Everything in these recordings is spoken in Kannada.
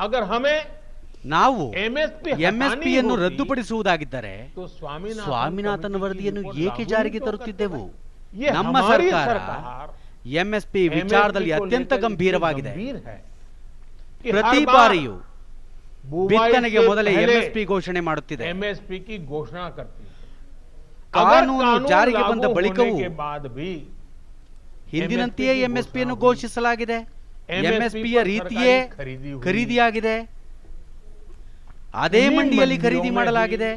ಅಗರ್ ಹಮೇ ನಾವು ಎಂಎಸ್ಪಿಯನ್ನು ರದ್ದುಪಡಿಸುವುದಾಗಿದ್ದರೆ ಸ್ವಾಮಿನಾಥನ್ ವರದಿಯನ್ನು ಏಕೆ ಜಾರಿಗೆ ತರುತ್ತಿದ್ದೆವು? ನಮ್ಮ ಸರ್ಕಾರ ಎಂಎಸ್ಪಿ ವಿಚಾರದಲ್ಲಿ ಅತ್ಯಂತ ಗಂಭೀರವಾಗಿದೆ. ಪ್ರತಿ ಬಾರಿಯೂ ಬಿತ್ತನೆಗೆ ಮೊದಲೇ ಎಂಎಸ್ಪಿ ಘೋಷಣೆ ಮಾಡುತ್ತಿದೆ. ಎಂಎಸ್ಪಿ ಘೋಷಣಾ ಕಾನೂನು ಜಾರಿಗೆ ಬಂದ ಬಳಿಕವೂ ಹಿಂದಿನಂತೆಯೇ ಎಂಎಸ್ಪಿಯನ್ನು ಘೋಷಿಸಲಾಗಿದೆ. ಎಂಎಸ್ಪಿಯ ರೀತಿಯೇ ಖರೀದಿಯಾಗಿದೆ. ಅದೇ ಮಂಡಿಯಲ್ಲಿ ಖರೀದಿ ಮಾಡಲಾಗಿದೆ.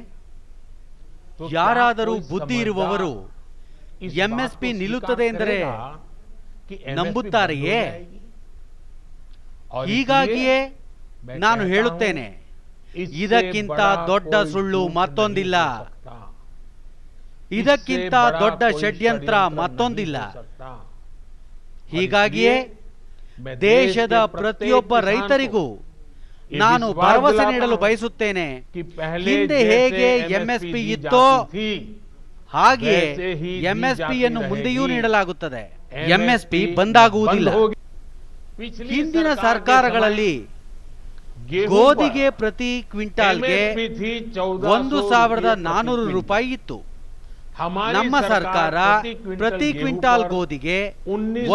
ಯಾರಾದರೂ ಬುದ್ಧಿ ಇರುವವರು ಎಂಎಸ್ಪಿ ನಿಲ್ಲುತ್ತದೆ ಎಂದರೆ ನಂಬುತ್ತಾರೆಯೇ? ಹೀಗಾಗಿಯೇ ನಾನು ಹೇಳುತ್ತೇನೆ. ಇದಕ್ಕಿಂತ ದೊಡ್ಡ ಸುಳ್ಳು ಮತ್ತೊಂದಿಲ್ಲ. ಇದಕ್ಕಿಂತ ದೊಡ್ಡ ಷಡ್ಯಂತ್ರ ಮತ್ತೊಂದಿಲ್ಲ. ಹೀಗಾಗಿಯೇ ದೇಶದ ಪ್ರತಿಯೊಬ್ಬ ರೈತರಿಗೂ ನಾನು ಭರವಸೆ ನೀಡಲು ಬಯಸುತ್ತೇನೆ. ಹಿಂದೆ ಹೇಗೆ ಎಂಎಸ್ಪಿ ಇತ್ತೋ ಹಾಗೆಯೇ ಎಂಎಸ್ಪಿಯನ್ನು ಮುಂದೆಯೂ ನೀಡಲಾಗುತ್ತದೆ. ಎಂಎಸ್ಪಿ ಬಂದಾಗುವುದಿಲ್ಲ. ಹಿಂದಿನ ಸರ್ಕಾರಗಳಲ್ಲಿ ಗೋಧಿಗೆ ಪ್ರತಿ ಕ್ವಿಂಟಾಲ್ಗೆ ಒಂದು ಸಾವಿರದ ನಾನೂರು ರೂಪಾಯಿ ಇತ್ತು. ನಮ್ಮ ಸರ್ಕಾರ ಪ್ರತಿ ಕ್ವಿಂಟಾಲ್ ಗೋಧಿಗೆ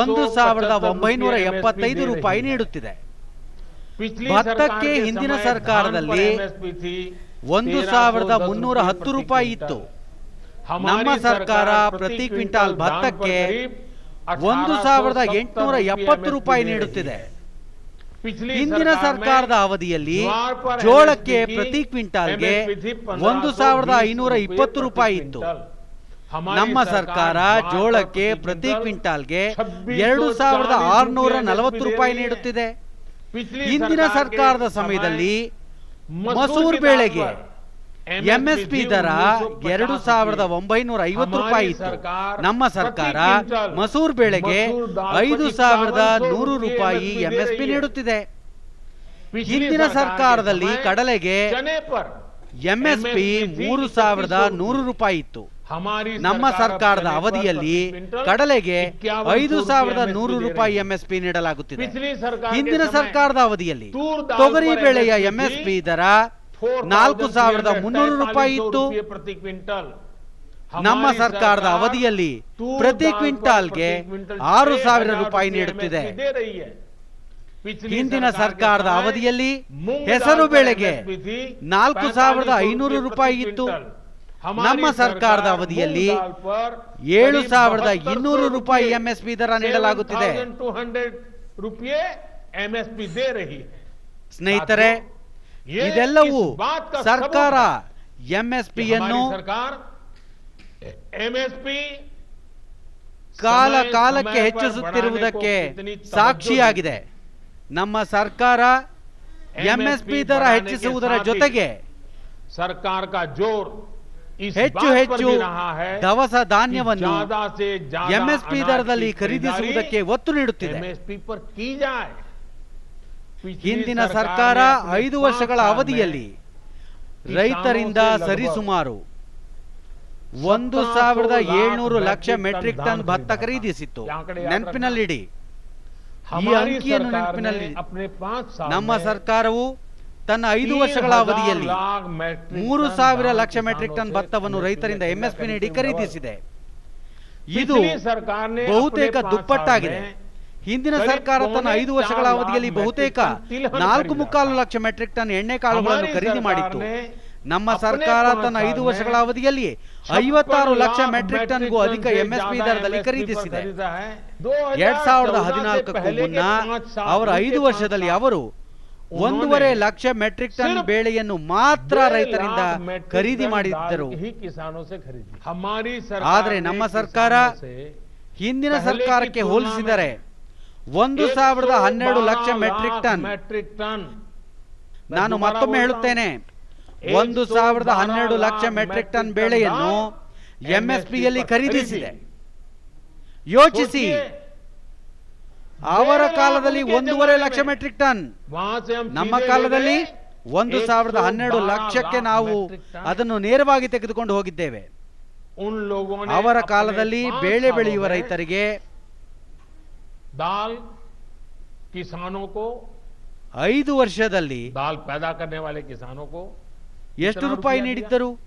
ಒಂದು ಸಾವಿರದ ಒಂಬೈನೂರ ಎಪ್ಪತ್ತೈದು ರೂಪಾಯಿ ನೀಡುತ್ತಿದೆ. ಭತ್ತಕ್ಕೆ ಹಿಂದಿನ ಸರ್ಕಾರದಲ್ಲಿ ಒಂದು ಸಾವಿರದ ಮುನ್ನೂರ ಹತ್ತು ರೂಪಾಯಿ ಇತ್ತು. ನಮ್ಮ ಸರ್ಕಾರ ಪ್ರತಿ ಕ್ವಿಂಟಾಲ್ ಭತ್ತಕ್ಕೆ ಒಂದು ಸಾವಿರದ ಎಂಟುನೂರ ಎಪ್ಪತ್ತು ರೂಪಾಯಿ ನೀಡುತ್ತಿದೆ. ಹಿಂದಿನ ಸರ್ಕಾರದ ಅವಧಿಯಲ್ಲಿ ಜೋಳಕ್ಕೆ ಪ್ರತಿ ಕ್ವಿಂಟಾಲ್ಗೆ ಒಂದು ಸಾವಿರದ ಐನೂರ ಇಪ್ಪತ್ತು ರೂಪಾಯಿ ಇತ್ತು. ನಮ್ಮ ಸರ್ಕಾರ ಜೋಳಕ್ಕೆ ಪ್ರತಿ ಕ್ವಿಂಟಾಲ್ಗೆ ಎರಡು ಸಾವಿರದ ಆರುನೂರ ನಲವತ್ತು ರೂಪಾಯಿ ನೀಡುತ್ತಿದೆ. ಹಿಂದಿನ ಸರ್ಕಾರದ ಸಮಯದಲ್ಲಿ ಮಸೂರ್ ಬೇಳೆಗೆ ಎಂಎಸ್ಪಿ ದರ ಎರಡು ಸಾವಿರದ ಒಂಬೈನೂರ ಐವತ್ತು ರೂಪಾಯಿ ಇತ್ತು. ನಮ್ಮ ಸರ್ಕಾರ ಮಸೂರ್ ಬೇಳೆಗೆ ಐದು ಸಾವಿರದ ನೂರು ರೂಪಾಯಿ ಎಂಎಸ್ಪಿ ನೀಡುತ್ತಿದೆ. ಹಿಂದಿನ ಸರ್ಕಾರದಲ್ಲಿ ಕಡಲೆಗೆ ಎಂಎಸ್ಪಿ ಮೂರು ಸಾವಿರದ ನೂರು ರೂಪಾಯಿ ಇತ್ತು. ನಮ್ಮ ಸರ್ಕಾರದ ಅವಧಿಯಲ್ಲಿ ಕಡಲೆಗೆ ಐದು ಸಾವಿರದ ನೂರು ರೂಪಾಯಿ ಎಂಎಸ್ಪಿ ನೀಡಲಾಗುತ್ತಿದೆ. ಹಿಂದಿನ ಸರ್ಕಾರದ ಅವಧಿಯಲ್ಲಿ ತೊಗರಿ ಬೆಳೆಯ ಎಂಎಸ್ಪಿ ದರ ನಾಲ್ಕು ಸಾವಿರದ ಮುನ್ನೂರು ರೂಪಾಯಿ ಇತ್ತು. ನಮ್ಮ ಸರ್ಕಾರದ ಅವಧಿಯಲ್ಲಿ ಪ್ರತಿ ಕ್ವಿಂಟಾಲ್ಗೆ ಆರು ಸಾವಿರ ರೂಪಾಯಿ ನೀಡುತ್ತಿದೆ. ಹಿಂದಿನ ಸರ್ಕಾರದ ಅವಧಿಯಲ್ಲಿ ಹೆಸರು ಬೆಳೆಗೆ ನಾಲ್ಕು ಸಾವಿರದ ಐನೂರು ರೂಪಾಯಿ ಇತ್ತು. ನಮ್ಮ ಸರ್ಕಾರದ ಅವಧಿಯಲ್ಲಿ ಏಳು ಸಾವಿರದ ಇನ್ನೂರು ರೂಪಾಯಿ ಎಂಎಸ್ಪಿ ದರ ನೀಡಲಾಗುತ್ತಿದೆ. ಸ್ನೇಹಿತರೆ ಇದೆಲ್ಲವೂ ಸರ್ಕಾರ ಎಂಎಸ್ಪಿಯನ್ನು ಎಂಎಸ್ಪಿ ಕಾಲ ಕಾಲಕ್ಕೆ ಹೆಚ್ಚಿಸುತ್ತಿರುವುದಕ್ಕೆ ಸಾಕ್ಷಿಯಾಗಿದೆ. ನಮ್ಮ ಸರ್ಕಾರ ಎಂಎಸ್ಪಿ ದರ ಹೆಚ್ಚಿಸುವುದರ ಜೊತೆಗೆ ಸರ್ಕಾರ ಜೋರ್. ಹೆಚ್ಚು ಹೆಚ್ಚು ದವಸ ಧಾನ್ಯವನ್ನು ಎಂಎಸ್ಪಿ ದರದಲ್ಲಿ ಖರೀದಿಸುವುದಕ್ಕೆ ಒತ್ತು ನೀಡುತ್ತಿದೆ. ಹಿಂದಿನ ಸರ್ಕಾರ ಐದು ವರ್ಷಗಳ ಅವಧಿಯಲ್ಲಿ ರೈತರಿಂದ ಸರಿಸುಮಾರು ಒಂದು ಸಾವಿರದ ಏಳ್ನೂರು ಲಕ್ಷ ಮೆಟ್ರಿಕ್ ಟನ್ ಭತ್ತ ಖರೀದಿಸಿತ್ತು. ನೆನಪಿನಲ್ಲಿಡಿ. ಈ ಅಂಕಿಯನ್ನು ನೆನಪಿನಲ್ಲಿ ನಮ್ಮ ಸರ್ಕಾರವು ತನ್ನ ಐದು ವರ್ಷಗಳ ಅವಧಿಯಲ್ಲಿ ಮೂರು ಸಾವಿರ ಲಕ್ಷ ಮೆಟ್ರಿಕ್ ಟನ್ ಭತ್ತವನ್ನು ರೈತರಿಂದ ಎಂಎಸ್ಪಿ ನೀಡಿ ಖರೀದಿಸಿದೆ. ಇದು ಬಹುತೇಕ ದುಪ್ಪಟ್ಟಾಗಿದೆ. ಹಿಂದಿನ ಸರ್ಕಾರ ತನ್ನ ಐದು ವರ್ಷಗಳ ಅವಧಿಯಲ್ಲಿ ಬಹುತೇಕ ನಾಲ್ಕು ಮುಕ್ಕಾಲು ಲಕ್ಷ ಮೆಟ್ರಿಕ್ ಟನ್ ಎಣ್ಣೆ ಕಾಳುಗಳನ್ನು ಖರೀದಿ ಮಾಡಿತ್ತು. ನಮ್ಮ ಸರ್ಕಾರ ತನ್ನ ಐದು ವರ್ಷಗಳ ಅವಧಿಯಲ್ಲಿ ಐವತ್ತಾರು ಲಕ್ಷ ಮೆಟ್ರಿಕ್ ಟನ್ಗೂ ಅಧಿಕ ಎಂಎಸ್ಪಿ ದರದಲ್ಲಿ ಖರೀದಿಸಿದೆ. ಎರಡ್ ಸಾವಿರದ ಹದಿನಾಲ್ಕಕ್ಕೂ ಮುನ್ನ ಅವರ ಐದು ವರ್ಷದಲ್ಲಿ ಅವರು ಒಂದೂವರೆ ಲಕ್ಷ ಮೆಟ್ರಿಕ್ ಟನ್ ಬೇಳೆಯನ್ನು ಮಾತ್ರ ರೈತರಿಂದ ಖರೀದಿ ಮಾಡಿದ್ದರು. ಆದರೆ ನಮ್ಮ ಸರ್ಕಾರ ಹಿಂದಿನ ಸರ್ಕಾರಕ್ಕೆ ಹೋಲಿಸಿದರೆ ಒಂದು ಸಾವಿರದ ಹನ್ನೆರಡು ಲಕ್ಷ ಮೆಟ್ರಿಕ್ ಟನ್ ನಾನು ಮತ್ತೊಮ್ಮೆ ಹೇಳುತ್ತೇನೆ. ಒಂದು ಸಾವಿರದ ಹನ್ನೆರಡು ಲಕ್ಷ ಮೆಟ್ರಿಕ್ ಟನ್ ಬೇಳೆಯನ್ನು ಎಂಎಸ್ಪಿಯಲ್ಲಿ ಖರೀದಿಸಿದೆ. ಯೋಚಿಸಿ. ಅವರ ಕಾಲದಲ್ಲಿ ಒಂದೂವರೆ ಲಕ್ಷ ಮೆಟ್ರಿಕ್ ಟನ್. ನಮ್ಮ ಕಾಲದಲ್ಲಿ ಒಂದು ಸಾವಿರದ ಹನ್ನೆರಡು ಲಕ್ಷಕ್ಕೆ ನಾವು ಅದನ್ನು ನೇರವಾಗಿ ತೆಗೆದುಕೊಂಡು ಹೋಗಿದ್ದೇವೆ. ಅವರ ಕಾಲದಲ್ಲಿ ಬೆಳೆ ಬೆಳೆಯುವ ರೈತರಿಗೆ ದಾಲ್ ಕಿಸಾನೋಕೋ ಐದು ವರ್ಷದಲ್ಲಿ ದಾಲ್ ಪೈದಾ ಕಿಸಾನೋಕೋ ಎಷ್ಟು ರೂಪಾಯಿ ನೀಡಿದ್ದರು?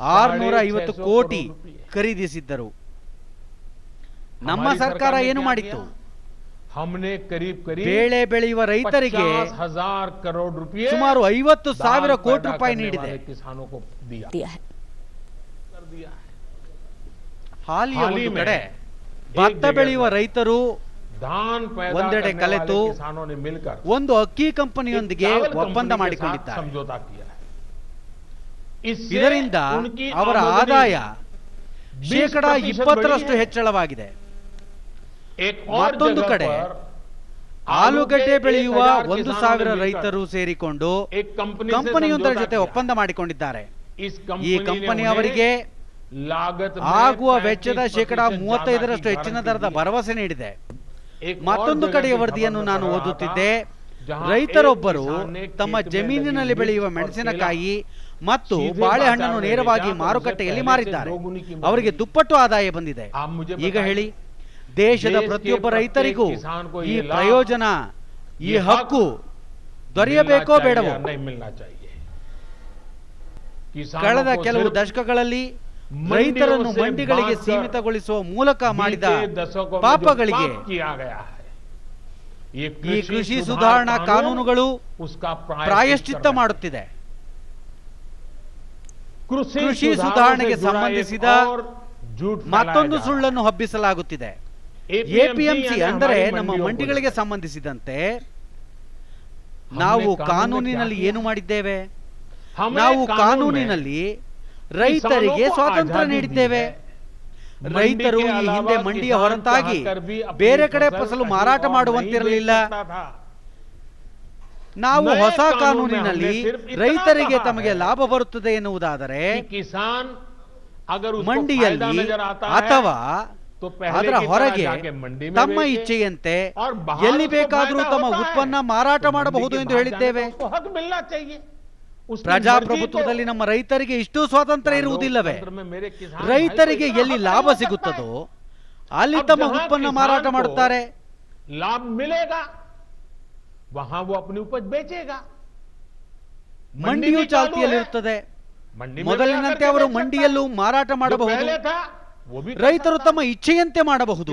ಆರ್ನೂರ ಐವತ್ತು ಕೋಟಿ ಖರೀದಿಸಿದ್ದರು. ನಮ್ಮ ಸರ್ಕಾರ ಏನು ಮಾಡಿತ್ತು? ಬೇಳೆ ಬೆಳೆಯುವ ರೈತರಿಗೆ ಸುಮಾರು ಐವತ್ತು ಸಾವಿರ ಕೋಟಿ ರೂಪಾಯಿ ನೀಡಿದೆ ಹಾಲಿ ಕಡೆ ಭತ್ತ ಬೆಳೆಯುವ ರೈತರು ಒಂದೆಡೆ ಕಲೆತು ಒಂದು ಅಕ್ಕಿ ಕಂಪನಿಯೊಂದಿಗೆ ಒಪ್ಪಂದ ಮಾಡಿಕೊಂಡಿದ್ದಾರೆ. ಇದರಿಂದ ಅವರ ಆದಾಯ ಶೇಕಡಾ ಇಪ್ಪತ್ತರಷ್ಟು ಹೆಚ್ಚಳವಾಗಿದೆ। ಮತ್ತೊಂದು ಕಡೆ ಆಲೂಗಡ್ಡೆ ಬೆಳೆಯುವ ಒಂದು ಸಾವಿರ ರೈತರು ಸೇರಿಕೊಂಡು ಕಂಪನಿಯೊಂದರ ಜೊತೆ ಒಪ್ಪಂದ ಮಾಡಿಕೊಂಡಿದ್ದಾರೆ. ಈ ಕಂಪನಿ ಅವರಿಗೆ ಆಗುವ ವೆಚ್ಚದ ಶೇಕಡಾ ಮೂವತ್ತೈದರಷ್ಟು ಹೆಚ್ಚಿನ ದರದ ಭರವಸೆ ನೀಡಿದೆ. ಮತ್ತೊಂದು ಕಡೆಯ ವರದಿಯನ್ನು ನಾನು ಓದುತ್ತಿದ್ದೆ. ರೈತರೊಬ್ಬರು ತಮ್ಮ ಜಮೀನಿನಲ್ಲಿ ಬೆಳೆಯುವ ಮೆಣಸಿನಕಾಯಿ ಮತ್ತು ಬಾಳೆಹಣ್ಣನ್ನು ನೇರವಾಗಿ ಮಾರುಕಟ್ಟೆಯಲ್ಲಿ ಮಾರಿದ್ದಾರೆ. ಅವರಿಗೆ ದುಪ್ಪಟ್ಟು ಆದಾಯ ಬಂದಿದೆ. ಈಗ ಹೇಳಿ. ದೇಶದ ಪ್ರತಿಯೊಬ್ಬ ರೈತರಿಗೂ ಈ ಪ್ರಯೋಜನ ಈ ಹಕ್ಕು ದೊರೆಯಬೇಕೋ ಬೇಡವೋ? ಕಳೆದ ಕೆಲವು ದಶಕಗಳಲ್ಲಿ ರೈತರನ್ನು ಮಂಡಿಗಳಿಗೆ ಸೀಮಿತಗೊಳಿಸುವ ಮೂಲಕ ಮಾಡಿದ ಪಾಪಗಳಿಗೆ ಈ ಕೃಷಿ ಸುಧಾರಣಾ ಕಾನೂನುಗಳು ಪ್ರಾಯಶ್ಚಿತ್ತ ಮಾಡುತ್ತಿದೆ. ಕೃಷಿ ಸುಧಾರಣೆಗೆ ಸಂಬಂಧಿಸಿದ ಮತ್ತೊಂದು ಸುಳ್ಳನ್ನು ಹಬ್ಬಿಸಲಾಗುತ್ತಿದೆ. ಎಪಿಎಂಸಿ ಅಂದರೆ ನಮ್ಮ ಮಂಡಿಗಳಿಗೆ ಸಂಬಂಧಿಸಿದಂತೆ ನಾವು ಕಾನೂನಿನಲ್ಲಿ ಏನು ಮಾಡಿದ್ದೇವೆ? ನಾವು ಕಾನೂನಿನಲ್ಲಿ ರೈತರಿಗೆ ಸ್ವಾತಂತ್ರ್ಯ ನೀಡಿದ್ದೇವೆ. ರೈತರು ಈ ಹಿಂದೆ ಮಂಡಿಯ ಹೊರತಾಗಿ ಬೇರೆ ಕಡೆ ಫಸಲು ಮಾರಾಟ ಮಾಡುವಂತಿರಲಿಲ್ಲ. ನಾವು ಹೊಸ ಕಾನೂನಿನಲ್ಲಿ ರೈತರಿಗೆ ತಮಗೆ ಲಾಭ ಬರುತ್ತದೆ ಎನ್ನುವುದಾದರೆ ಮಂಡಿಯಲ್ಲಿ ಅಥವಾ ಅದರ ಹೊರಗೆ ತಮ್ಮ ಇಚ್ಛೆಯಂತೆ ಎಲ್ಲಿ ಬೇಕಾದರೂ ತಮ್ಮ ಉತ್ಪನ್ನ ಮಾರಾಟ ಮಾಡಬಹುದು ಎಂದು ಹೇಳಿದ್ದೇವೆ. ಪ್ರಜಾಪ್ರಭುತ್ವದಲ್ಲಿ ನಮ್ಮ ರೈತರಿಗೆ ಇಷ್ಟು ಸ್ವಾತಂತ್ರ್ಯ ಇರುವುದಿಲ್ಲವೇ? ರೈತರಿಗೆ ಎಲ್ಲಿ ಲಾಭ ಸಿಗುತ್ತದೋ ಅಲ್ಲಿ ತಮ್ಮ ಉತ್ಪನ್ನ ಮಾರಾಟ ಮಾಡುತ್ತಾರೆ. ಲಾಭ ಮಿಲೇಗಾ ಮಂಡಿಯು ಚಾಲ್ತಿಯಲ್ಲಿರುತ್ತದೆ. ಮೊದಲಿನಂತೆ ಅವರು ಮಂಡಿಯಲ್ಲೂ ಮಾರಾಟ ಮಾಡಬಹುದು. ರೈತರು ತಮ್ಮ ಇಚ್ಛೆಯಂತೆ ಮಾಡಬಹುದು.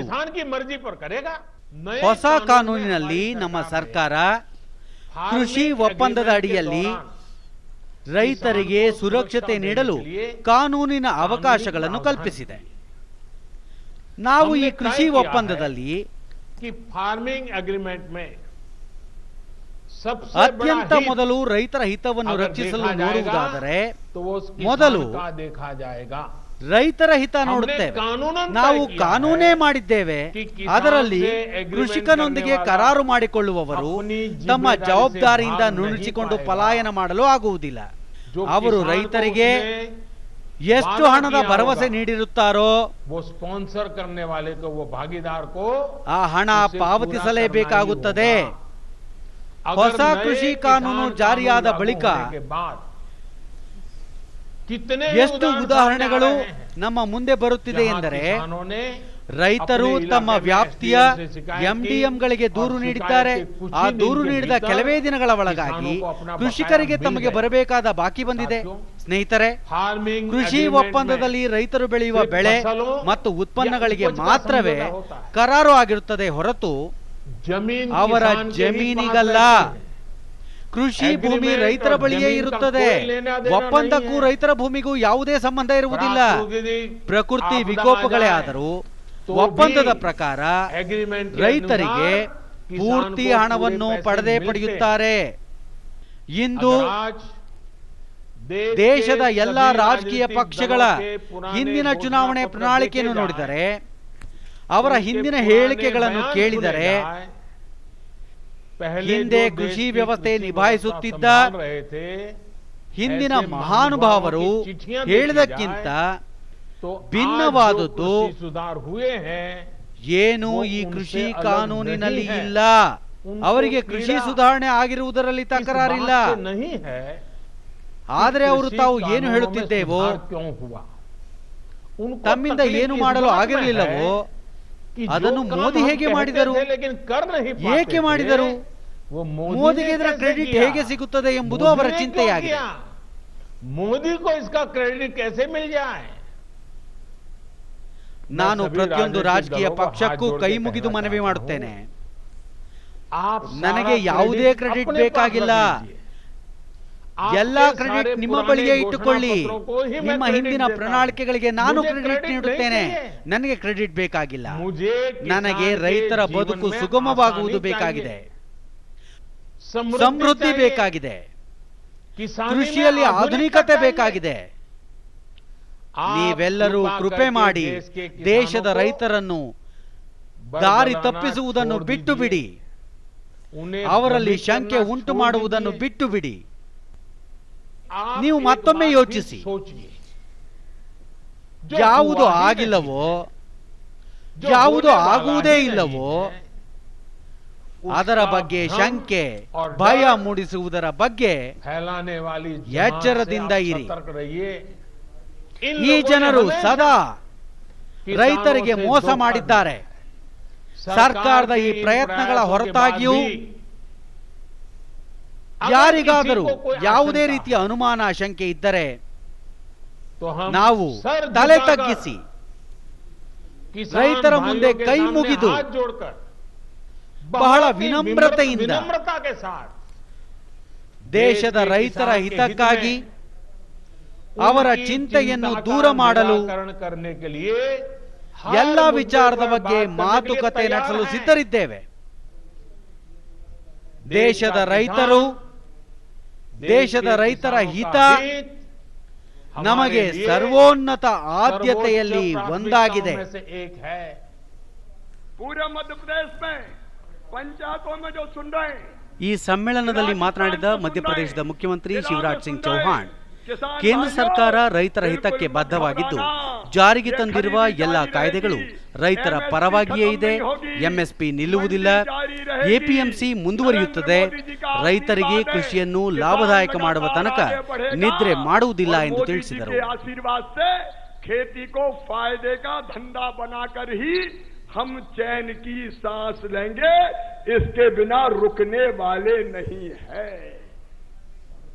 ಹೊಸ ಕಾನೂನಿನಲ್ಲಿ ನಮ್ಮ ಸರ್ಕಾರ ಕೃಷಿ ಒಪ್ಪಂದದ ಅಡಿಯಲ್ಲಿ ರೈತರಿಗೆ ಸುರಕ್ಷತೆ ನೀಡಲು ಕಾನೂನಿನ ಅವಕಾಶಗಳನ್ನು ಕಲ್ಪಿಸಿದೆ. ನಾವು ಈ ಕೃಷಿ ಒಪ್ಪಂದದಲ್ಲಿ ಫಾರ್ಮಿಂಗ್ ಅಗ್ರಿಮೆಂಟ್ ಅತ್ಯಂತ ಮೊದಲು ರೈತರ ಹಿತವನ್ನು ರಕ್ಷಿಸಲು ನೋಡುವುದಾದರೆ ಮೊದಲು ರೈತರ ಹಿತ ನೋಡುತ್ತೇವೆ. ನಾವು ಕಾನೂನೇ ಮಾಡಿದ್ದೇವೆ. ಅದರಲ್ಲಿ ಕೃಷಿಕನೊಂದಿಗೆ ಕರಾರು ಮಾಡಿಕೊಳ್ಳುವವರು ತಮ್ಮ ಜವಾಬ್ದಾರಿಯಿಂದ ನುಣುಚಿಕೊಂಡು ಪಲಾಯನ ಮಾಡಲು ಆಗುವುದಿಲ್ಲ. ಅವರು ರೈತರಿಗೆ ಎಷ್ಟು ಹಣದ ಭರವಸೆ ನೀಡಿರುತ್ತಾರೋ ಸ್ಪಾನ್ಸರ್ ಆ ಹಣ ಪಾವತಿಸಲೇಬೇಕಾಗುತ್ತದೆ. ಹೊಸ ಕೃಷಿ ಕಾನೂನು ಜಾರಿಯಾದ ಬಳಿಕ ಎಷ್ಟು ಉದಾಹರಣೆಗಳು ನಮ್ಮ ಮುಂದೆ ಬರುತ್ತಿದೆ ಎಂದರೆ ರೈತರು ತಮ್ಮ ವ್ಯಾಪ್ತಿಯ ಎಂಡಿಎಂಗಳಿಗೆ ದೂರು ನೀಡಿದ್ದಾರೆ. ಆ ದೂರು ನೀಡಿದ ಕೆಲವೇ ದಿನಗಳ ಒಳಗಾಗಿ ಕೃಷಿಕರಿಗೆ ತಮಗೆ ಬರಬೇಕಾದ ಬಾಕಿ ಬಂದಿದೆ. ಸ್ನೇಹಿತರೆ ಕೃಷಿ ಒಪ್ಪಂದದಲ್ಲಿ ರೈತರು ಬೆಳೆಯುವ ಬೆಳೆ ಮತ್ತು ಉತ್ಪನ್ನಗಳಿಗೆ ಮಾತ್ರವೇ ಕರಾರು ಆಗಿರುತ್ತದೆ ಹೊರತು ಅವರ ಜಮೀನಿಗಲ್ಲ. ಕೃಷಿ ಭೂಮಿ ರೈತರ ಬಳಿಯೇ ಇರುತ್ತದೆ. ಒಪ್ಪಂದಕ್ಕೂ ರೈತರ ಭೂಮಿಗೂ ಯಾವುದೇ ಸಂಬಂಧ ಇರುವುದಿಲ್ಲ. ಪ್ರಕೃತಿ ವಿಕೋಪಗಳೇ ಆದರೂ ಒಪ್ಪಂದದ ಪ್ರಕಾರ ರೈತರಿಗೆ ಪೂರ್ತಿ ಹಣವನ್ನು ಪಡೆದೇ ಪಡೆಯುತ್ತಾರೆ. ಇಂದು ದೇಶದ ಎಲ್ಲ ರಾಜಕೀಯ ಪಕ್ಷಗಳ ಹಿಂದಿನ ಚುನಾವಣೆ ಪ್ರಣಾಳಿಕೆಯನ್ನು ನೋಡಿದರೆ ಅವರ ಹಿಂದಿನ ಹೇಳಿಕೆಗಳನ್ನು ಕೇಳಿದರೆ ಹಿಂದೆ ಕೃಷಿ ವ್ಯವಸ್ಥೆ ನಿಭಾಯಿಸುತ್ತಿದ್ದ ಹಿಂದಿನ ಮಹಾನುಭಾವರು ಹೇಳಿದಕ್ಕಿಂತ ಭಿನ್ನವಾದದ್ದು ಏನು ಈ ಕೃಷಿ ಕಾನೂನಿನಲ್ಲಿ ಇಲ್ಲ. ಅವರಿಗೆ ಕೃಷಿ ಸುಧಾರಣೆ ಆಗಿರುವುದರಲ್ಲಿ ತಕರಾರಿಲ್ಲ. ಆದರೆ ಅವರು ತಾವು ಏನು ಹೇಳುತ್ತಿದ್ದೇವೋ ತಮ್ಮಿಂದ ಏನು ಮಾಡಲು ಆಗಿರಲಿಲ್ಲವೋ? ಅದನ್ನು ಮೋದಿ ಹೇಗೆ ಮಾಡಿದರು? ಏಕೆ ಮಾಡಿದರು? ಮೋದಿಗೆ ಇದರ ಕ್ರೆಡಿಟ್ ಹೇಗೆ ಸಿಗುತ್ತದೆ ಎಂಬುದು ಅವರ ಚಿಂತೆಯಾಗಿದೆ. ಮೋದಿ ಕ್ರೆಡಿಟ್ ನಾನು ಪ್ರತಿಯೊಂದು ರಾಜಕೀಯ ಪಕ್ಷಕ್ಕೂ ಕೈ ಮುಗಿದು ಮನವಿ ಮಾಡುತ್ತೇನೆ. ನನಗೆ ಯಾವುದೇ ಕ್ರೆಡಿಟ್ ಬೇಕಾಗಿಲ್ಲ. ಎಲ್ಲ ಕ್ರೆಡಿಟ್ ನಿಮ್ಮ ಬಳಿಯೇ ಇಟ್ಟುಕೊಳ್ಳಿ. ನಿಮ್ಮ ಹಿಂದಿನ ಪ್ರಣಾಳಿಕೆಗಳಿಗೆ ನಾನು ಕ್ರೆಡಿಟ್ ನೀಡುತ್ತೇನೆ. ನನಗೆ ಕ್ರೆಡಿಟ್ ಬೇಕಾಗಿಲ್ಲ. ನನಗೆ ರೈತರ ಬದುಕು ಸುಗಮವಾಗುವುದು ಬೇಕಾಗಿದೆ. ಸಮೃದ್ಧಿ ಬೇಕಾಗಿದೆ. ಕೃಷಿಯಲ್ಲಿ ಆಧುನಿಕತೆ ಬೇಕಾಗಿದೆ. ನೀವೆಲ್ಲರೂ ಕೃಪೆ ಮಾಡಿ ದೇಶದ ರೈತರನ್ನು ದಾರಿ ತಪ್ಪಿಸುವುದನ್ನು ಬಿಟ್ಟು ಬಿಡಿ. ಅವರಲ್ಲಿ ಶಂಕೆ ಉಂಟು ಮಾಡುವುದನ್ನು ಬಿಟ್ಟು ಬಿಡಿ. ನೀವು ಮತ್ತೊಮ್ಮೆ ಯೋಚಿಸಿ. ಯಾವುದು ಆಗಿಲ್ಲವೋ ಯಾವುದು ಆಗುವುದೇ ಇಲ್ಲವೋ ಅದರ ಬಗ್ಗೆ ಶಂಕೆ ಭಯ ಮೂಡಿಸುವುದರ ಬಗ್ಗೆ ಎಚ್ಚರದಿಂದ ಇರಿ. ಈ ಜನರು ಸದಾ ರೈತರಿಗೆ ಮೋಸ ಮಾಡಿದ್ದಾರೆ. ಸರ್ಕಾರದ ಈ ಪ್ರಯತ್ನಗಳ ಹೊರತಾಗಿಯೂ ಯಾರಿಗಾದರೂ ಯಾವುದೇ ರೀತಿಯ ಅನುಮಾನ ಶಂಕೆ ಇದ್ದರೆ ನಾವು ತಲೆ ತಗ್ಗಿಸಿ ರೈತರ ಮುಂದೆ ಕೈ ಮುಗಿದು ಬಹಳ ವಿನಮ್ರತೆಯಿಂದ ದೇಶದ ರೈತರ ಹಿತಕ್ಕಾಗಿ ಅವರ ಚಿಂತೆಯನ್ನು ದೂರ ಮಾಡಲು ಎಲ್ಲ ವಿಚಾರದ ಬಗ್ಗೆ ಮಾತುಕತೆ ನಡೆಸಲು ಸಿದ್ಧರಿದ್ದೇವೆ. ದೇಶದ ರೈತರು ದೇಶದ ರೈತರ ಹಿತ ನಮಗೆ ಸರ್ವೋನ್ನತ ಆದ್ಯತೆಯಲ್ಲಿ ಒಂದಾಗಿದೆ. ಈ ಸಮ್ಮೇಳನದಲ್ಲಿ ಮಾತನಾಡಿದ ಮಧ್ಯಪ್ರದೇಶದ ಮುಖ್ಯಮಂತ್ರಿ ಶಿವರಾಜ್ ಸಿಂಗ್ ಚೌಹಾಣ್ ಕೇಂದ್ರ ಸರ್ಕಾರ ರೈತರ ಹಿತಕ್ಕೆ ಬದ್ಧವಾಗಿದ್ದು ಜಾರಿಗೆ ತಂದಿರುವ ಎಲ್ಲ ಕಾಯ್ದೆಗಳು ರೈತರ ಪರವಾಗಿಯೇ ಇದೆ ಎಂಎಸ್ಪಿ ನಿಲ್ಲುವುದಿಲ್ಲ ಎಪಿಎಂಸಿ ಮುಂದುವರಿಯುತ್ತದೆ ರೈತರಿಗೆ ಕೃಷಿಯನ್ನು ಲಾಭದಾಯಕ ಮಾಡುವ ತನಕ ನಿದ್ರೆ ಮಾಡುವುದಿಲ್ಲ ಎಂದು ತಿಳಿಸಿದರು आशीर्वाद से खेती को फायदे का धंधा बनाकर ही हम चैन की सांस लेंगे इसके बिना रुकने वाले नहीं है